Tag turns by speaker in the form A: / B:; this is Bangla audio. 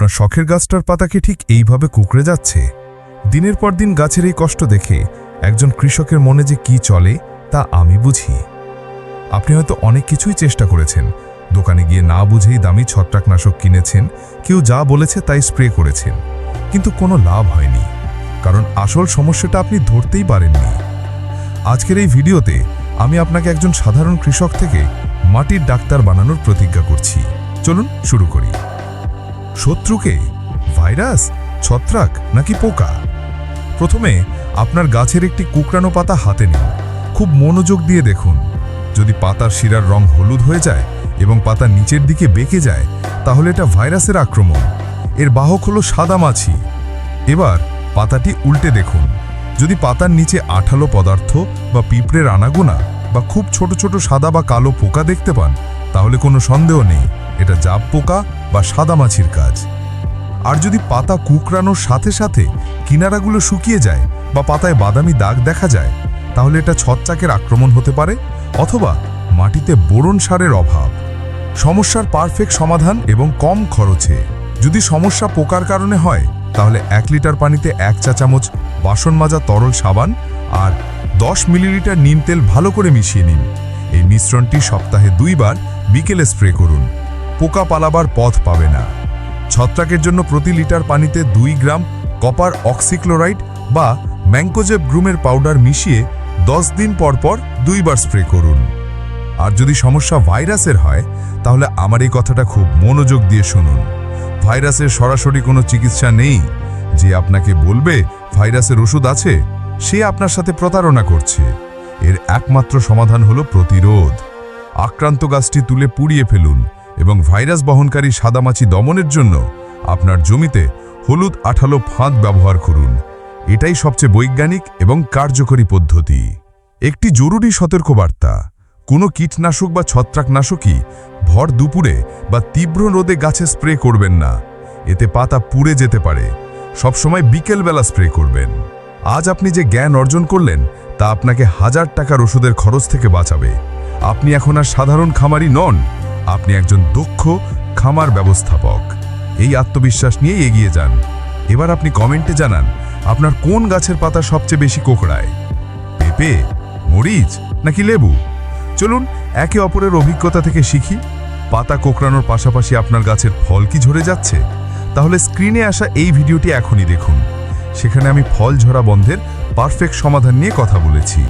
A: আপনার শখের গাছটার পাতাকে ঠিক এইভাবে কুকড়ে যাচ্ছে? দিনের পর দিন গাছের এই কষ্ট দেখে একজন কৃষকের মনে যে কি চলে, তা আমি বুঝি। আপনি হয়তো অনেক কিছুই চেষ্টা করেছেন। দোকানে গিয়ে না বুঝেই দামি ছত্রাকনাশক কিনেছেন, কেউ যা বলেছে তাই স্প্রে করেছেন। কিন্তু কোনো লাভ হয়নি, কারণ আসল সমস্যাটা আপনি ধরতেই পারেননি। আজকের এই ভিডিওতে আমি আপনাকে একজন সাধারণ কৃষক থেকে মাটির ডাক্তার বানানোর প্রতিজ্ঞা করছি। চলুন শুরু করি। শত্রুকে? ভাইরাস? ছত্রাক? নাকি পোকা? প্রথমে আপনার গাছের একটি কুকরানো পাতা হাতে নিন। খুব মনোযোগ দিয়ে দেখুন। যদি পাতার শিরার রং হলুদ হয়ে যায় এবং পাতা নিচের দিকে বেঁকে যায়, তাহলে এটা ভাইরাসের আক্রমণ। এর বাহক হলো সাদা মাছি। এবার পাতাটি উল্টে দেখুন। যদি পাতার নিচে আঠালো পদার্থ বা পিঁপড়ের আনাগোনা বা খুব ছোট ছোট সাদা বা কালো পোকা দেখতে পান, তাহলে কোনো সন্দেহ নেই। এটা জাপ পোকা বা সাদা মাছির কাজ। আর যদি পাতা কুকরানোর সাথে সাথে কিনারাগুলো শুকিয়ে যায় বা পাতায় বাদামি দাগ দেখা যায়, তাহলে এটা ছত্রাকের আক্রমণ হতে পারে অথবা মাটিতে বোরন সারের অভাব। সমস্যার পারফেক্ট সমাধান এবং কম খরচে। যদি সমস্যা পোকার কারণে হয়, তাহলে এক লিটার পানিতে এক চা চামচ বাসন মাজা তরল সাবান আর দশ মিলিলিটার নিম তেল ভালো করে মিশিয়ে নিন। এই মিশ্রণটি সপ্তাহে দুইবার বিকেলে স্প্রে করুন। পোকা পালাবার পথ পাবে না। ছত্রাকের জন্য প্রতি লিটার পানিতে দুই গ্রাম কপার অক্সিক্লোরাইড বা ম্যাঙ্কোজেব গ্রুমের পাউডার মিশিয়ে দশ দিন পর পর দুইবার স্প্রে করুন। আর যদি সমস্যা ভাইরাসের হয়, তাহলে আমার এই কথাটা খুব মনোযোগ দিয়ে শুনুন। ভাইরাসের সরাসরি কোনো চিকিৎসা নেই। যে আপনাকে বলবে ভাইরাসের ওষুধ আছে, সে আপনার সাথে প্রতারণা করছে। এর একমাত্র সমাধান হলো প্রতিরোধ। আক্রান্ত গাছটি তুলে পুড়িয়ে ফেলুন। এবং ভাইরাস বহনকারী সাদামাছি দমনের জন্য আপনার জমিতে হলুদ আঠালো ফাঁদ ব্যবহার করুন। এটাই সবচেয়ে বৈজ্ঞানিক এবং কার্যকরী পদ্ধতি। একটি জরুরি সতর্কবার্তা, কোনো কীটনাশক বা ছত্রাকনাশকই ভর দুপুরে বা তীব্র রোদে গাছে স্প্রে করবেন না। এতে পাতা পুড়ে যেতে পারে। সবসময় বিকেলবেলা স্প্রে করবেন। আজ আপনি যে জ্ঞান অর্জন করলেন, তা আপনাকে হাজার টাকার ওষুধের খরচ থেকে বাঁচাবে। আপনি এখন আর সাধারণ খামারি নন। আপনি একজন দক্ষ খামার ব্যবস্থাপক। এই আত্মবিশ্বাস নিয়ে এগিয়ে যান। এবার আপনি কমেন্টে জানান, আপনার কোন গাছের পাতা সবচেয়ে বেশি কোকড়ায়? পেঁপে, মরিচ নাকি লেবু? চলুন, একে অপরের অভিজ্ঞতা থেকে শিখি। পাতা কোকড়ানোর পাশাপাশি আপনার গাছের ফল কি ঝরে যাচ্ছে? তাহলে স্ক্রিনে আসা এই ভিডিওটি এখনই দেখুন। সেখানে আমি ফল ঝরা বন্ধের পারফেক্ট সমাধান নিয়ে কথা বলেছি।